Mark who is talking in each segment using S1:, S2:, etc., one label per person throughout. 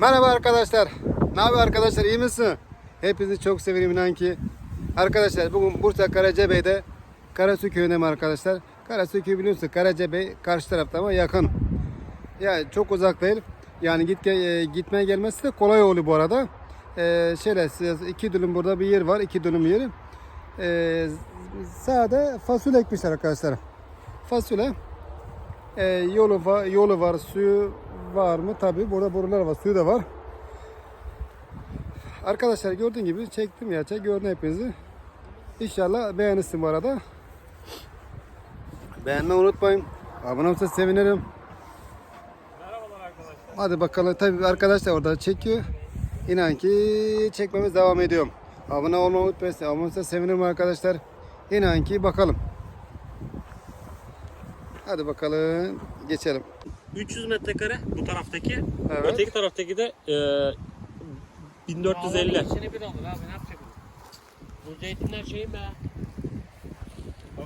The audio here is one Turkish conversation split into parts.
S1: Merhaba arkadaşlar. Ne haber arkadaşlar? İyi misin? Hepinizi çok severim inan ki. Arkadaşlar bugün Bursa Karacabey'de Karasu köyündeyim arkadaşlar. Karasu köyü biliyorsun Karacabey karşı tarafta ama yakın. Yani çok uzak değil. Yani git e, gitmeye gelmesi de kolay oluyor bu arada. E, şöyle iki dönüm burada bir yer var. iki dönüm yeri. E, sağda fasulye ekmişler arkadaşlar. Fasulye. E, yolu var, yolu var, suyu var mı? Tabii burada borular var, suyu da var. Arkadaşlar gördüğün gibi çektim ya, çek gördün hepinizi. İnşallah beğenirsin bu arada. Beğenmeyi unutmayın. Abone olursanız sevinirim.
S2: Merhabalar arkadaşlar.
S1: Hadi bakalım. Tabii arkadaşlar orada çekiyor. İnan ki çekmemiz devam ediyor. Abone olmayı unutmayın. Abone olursanız sevinirim arkadaşlar. İnan ki bakalım. Hadi bakalım. Geçelim.
S2: 300 metrekare bu taraftaki.
S1: Evet.
S2: Öteki taraftaki de e, 1450.
S3: İçine bir alır abi ne yapacak bu? Zeytinler şey mi?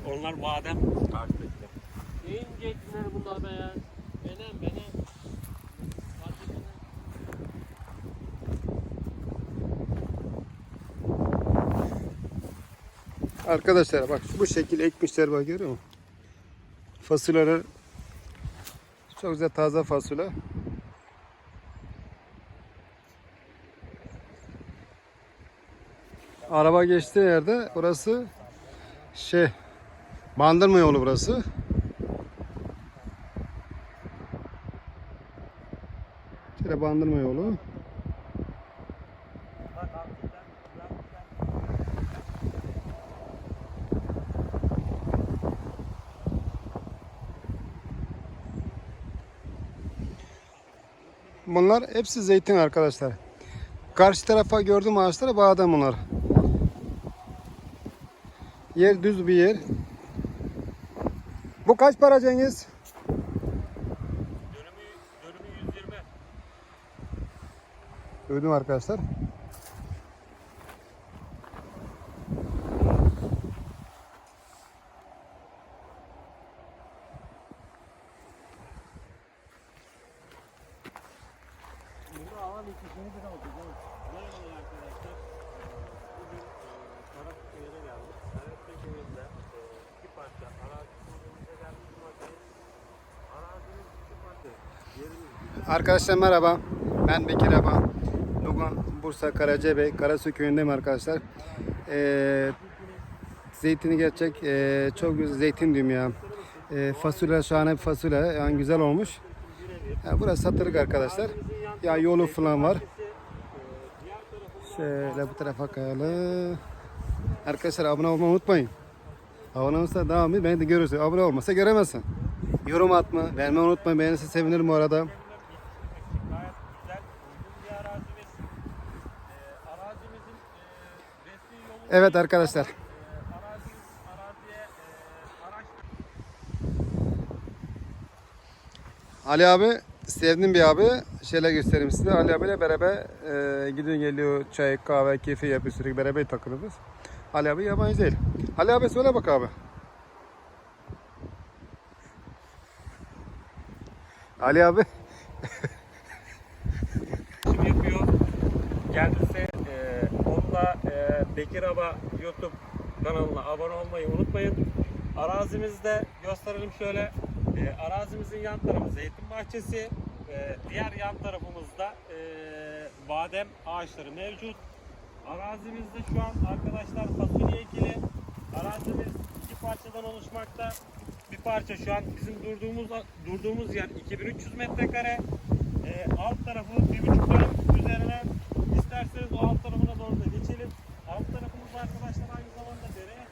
S2: Onlar badem.
S3: Neyin zeytinleri bunlar be ya? Benem benem.
S1: Arkadaşlar bak bu şekil ekmişler bak görüyor musun? Fasulyeler çok güzel taze fasulye. Araba geçtiği yerde burası şey bandırma yolu burası. Şöyle bandırma yolu. Bunlar hepsi zeytin arkadaşlar. Karşı tarafa gördüğüm ağaçlar badem bunlar. Yer düz bir yer. Bu kaç para Cengiz?
S2: Dönümü, dönümü 120.
S1: Duydum arkadaşlar.
S2: Bir. Merhabalar arkadaşlar. Bugün e, Karat köyüne geldik. Karat köyünde e, iki parça arazi kurulumuza geldik. Arazinin iki parça yerimiz güzel.
S1: Arkadaşlar merhaba. Ben Bekir Aba. Bugün Bursa Karacabey Karasu köyündeyim arkadaşlar. Ee, zeytini gerçek ee, çok güzel zeytin diyorum ya. Ee, fasulye şahane bir fasulye yani güzel olmuş. Ya burası satırık arkadaşlar. Ya yolu falan var. Şöyle bu tarafa kayalım. Arkadaşlar abone olmayı unutmayın. Abone olursa devam edin. Beni de görürsün. Abone olmasa göremezsin. Yorum atma. Vermeyi unutmayın. Beğenirse sevinirim bu arada. Evet arkadaşlar. Ali abi sevdiğim bir abi. Şöyle göstereyim size. Ali abiyle beraber e, gidiyor geliyor çay kahve keyfi yapıyor sürekli beraber takılırız. Ali abi yabancı değil. Ali abi söyle bak abi. Ali abi.
S2: Şimdi yapıyor. Kendisi e, onunla e, Bekir Aba YouTube kanalına abone olmayı unutmayın. Arazimizde gösterelim şöyle. E, arazimizin yan tarafı zeytin bahçesi. E, diğer yan tarafımızda e, badem ağaçları mevcut. Arazimizde şu an arkadaşlar fasulye ekili. Arazimiz iki parçadan oluşmakta. Bir parça şu an bizim durduğumuz durduğumuz yer 2300 metrekare. Ee, alt tarafı bir buçuk dönüm üzerine isterseniz o alt tarafına doğru da geçelim. Alt tarafımız arkadaşlar aynı zamanda dereye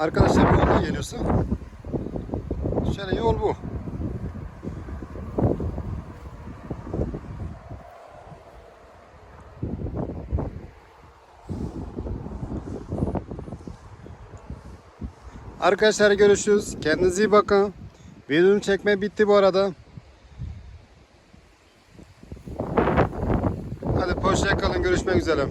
S1: Arkadaşlar bu yoldan geliyorsa şöyle yol bu. Arkadaşlar görüşürüz. Kendinize iyi bakın. Videomu çekme bitti bu arada. Hadi hoşça kalın. Görüşmek üzere.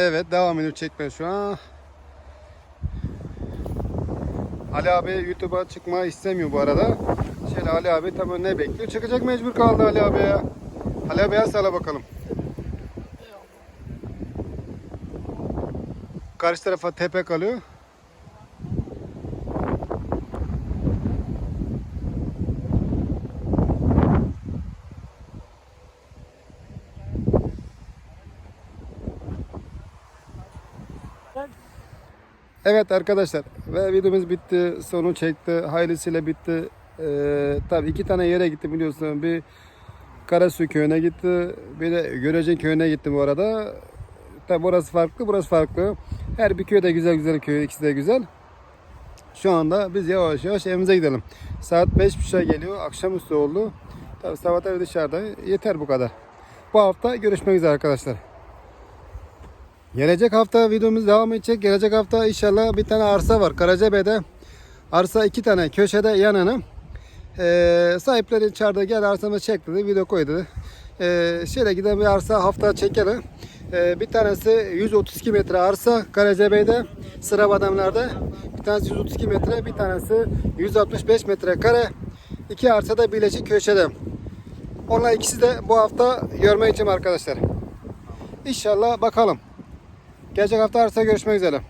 S1: Evet devam ediyor çekme şu an. Ali abi YouTube'a çıkma istemiyor bu arada. Şöyle Ali abi tabii ne bekliyor? Çıkacak mecbur kaldı Ali abi ya. Ali abi sala bakalım. Karşı tarafa tepe kalıyor. Evet arkadaşlar ve videomuz bitti. Sonu çekti. Hayırlısıyla bitti. Ee, tabii iki tane yere gitti biliyorsun. Bir Karasu köyüne gitti. Bir de Görece köyüne gitti bu arada. Tabii burası farklı, burası farklı. Her bir köy de güzel güzel köy. ikisi de güzel. Şu anda biz yavaş yavaş evimize gidelim. Saat 5.30'a geliyor. Akşamüstü oldu. Tabii sabahlar dışarıda. Yeter bu kadar. Bu hafta görüşmek üzere arkadaşlar. Gelecek hafta videomuz devam edecek. Gelecek hafta inşallah bir tane arsa var. Karacabey'de arsa iki tane köşede yanını. Ee, sahipleri çağırdı gel arsamı çek dedi. Video koy dedi. Ee, şöyle giden bir arsa hafta çekelim. Ee, bir tanesi 132 metre arsa Karacabey'de sıra badamlarda. Bir tanesi 132 metre bir tanesi 165 metre kare. İki arsa da birleşik köşede. Onlar ikisi de bu hafta görmek için arkadaşlar. İnşallah bakalım. Gelecek hafta arsa görüşmek üzere.